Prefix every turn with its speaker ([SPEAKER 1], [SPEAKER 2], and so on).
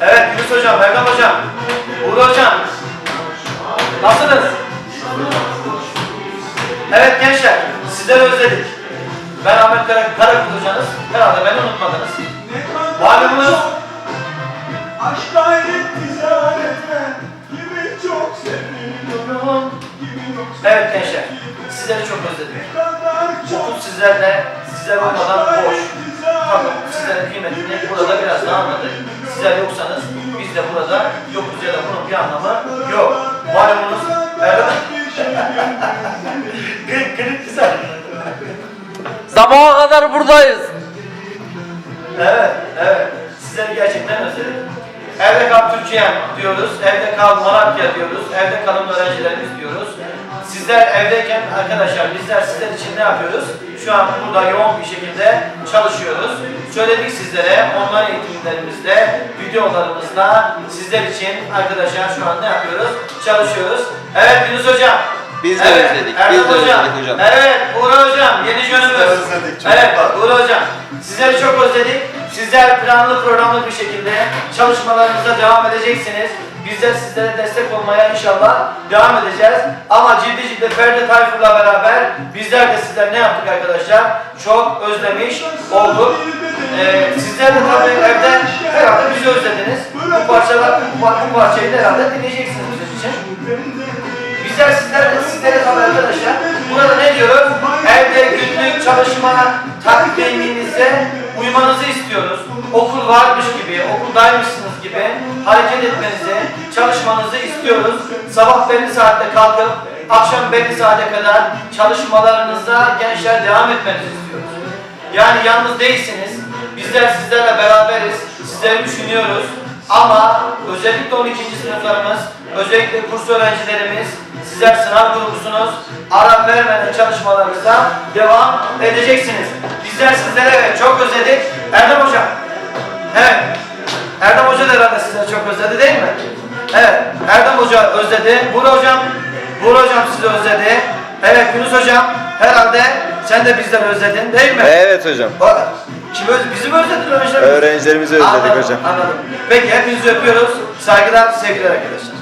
[SPEAKER 1] Evet Yunus Hocam, Erdem Hocam, Uğur Hocam. Nasılsınız? Evet gençler, sizleri özledik. Ben Ahmet Kara, Karakul Hocanız. Herhalde beni unutmadınız. Malumunuz
[SPEAKER 2] Aşk gayret ticarete Kimi çok seviyorum Kimi çok
[SPEAKER 1] Evet gençler, sizleri çok özledik. Sizlerle, sizler olmadan boş. Bakın sizlerin kıymetini burada biraz daha anladık. Sizler yoksanız biz de burada yokuz ya da bunun bir anlamı yok. Malumunuz Erdem Kırık kırık güzel.
[SPEAKER 3] Sabaha kadar buradayız.
[SPEAKER 1] Evet, evet. Sizleri gerçekten özledik. Evde kal Türkiye diyoruz, evde kal Malatya diyoruz, evde kalın öğrencilerimiz diyoruz. Sizler evdeyken arkadaşlar bizler sizler için ne yapıyoruz? Şu an burada yoğun bir şekilde çalışıyoruz. Söyledik sizlere online eğitimlerimizde, videolarımızla sizler için arkadaşlar şu an ne yapıyoruz? Çalışıyoruz. Evet Yunus Hocam.
[SPEAKER 3] Biz de
[SPEAKER 1] Evet,
[SPEAKER 3] özledik,
[SPEAKER 1] Erdem
[SPEAKER 3] biz de özledik hocam.
[SPEAKER 1] Evet Uğur Hocam, yeni jönümüz.
[SPEAKER 2] özledik çocuklar.
[SPEAKER 1] Evet Uğur Hocam, sizleri çok özledik. Sizler planlı programlı bir şekilde çalışmalarınıza devam edeceksiniz. Biz de sizlere destek olmaya inşallah devam edeceğiz. Ama ciddi ciddi Ferdi Tayfur'la beraber bizler de sizler ne yaptık arkadaşlar? Çok özlemiş olduk. Ee, sizler de tabii evde herhalde bizi özlediniz. Bu parçalar, bu, bu parçayı herhalde dinleyeceksiniz bizim için. Bizler sizlere, sizlere tabii arkadaşlar burada ne diyoruz? Evde günlük çalışma takviminize uymanızı istiyoruz. Okul varmış gibi, okuldaymışsınız gibi hareket etmenizi, çalışmanızı istiyoruz. Sabah belli saatte kalkıp akşam belli saate kadar çalışmalarınıza gençler devam etmenizi istiyoruz. Yani yalnız değilsiniz. Bizler sizlerle beraberiz. Sizleri düşünüyoruz. Ama özellikle 12. sınıflarımız, özellikle kurs öğrencilerimiz, sizler sınav grubusunuz. Ara vermeden çalışmalarınıza devam edeceksiniz. Bizler sizlere çok özledik. Erdem Hocam. Hoca da herhalde sizleri çok özledi değil mi? Evet. Erdem Hoca özledi. Buğra Hocam, Buğra Hocam sizi özledi. Evet Yunus Hocam herhalde sen de bizleri özledin değil mi?
[SPEAKER 3] Evet hocam.
[SPEAKER 1] Bak, Kim öz bizi mi özledin öğrencilerimiz?
[SPEAKER 3] Öğrencilerimizi özledik
[SPEAKER 1] Anladım,
[SPEAKER 3] hocam.
[SPEAKER 1] Anladım. Peki hepinizi öpüyoruz. Saygılar, sevgiler arkadaşlar.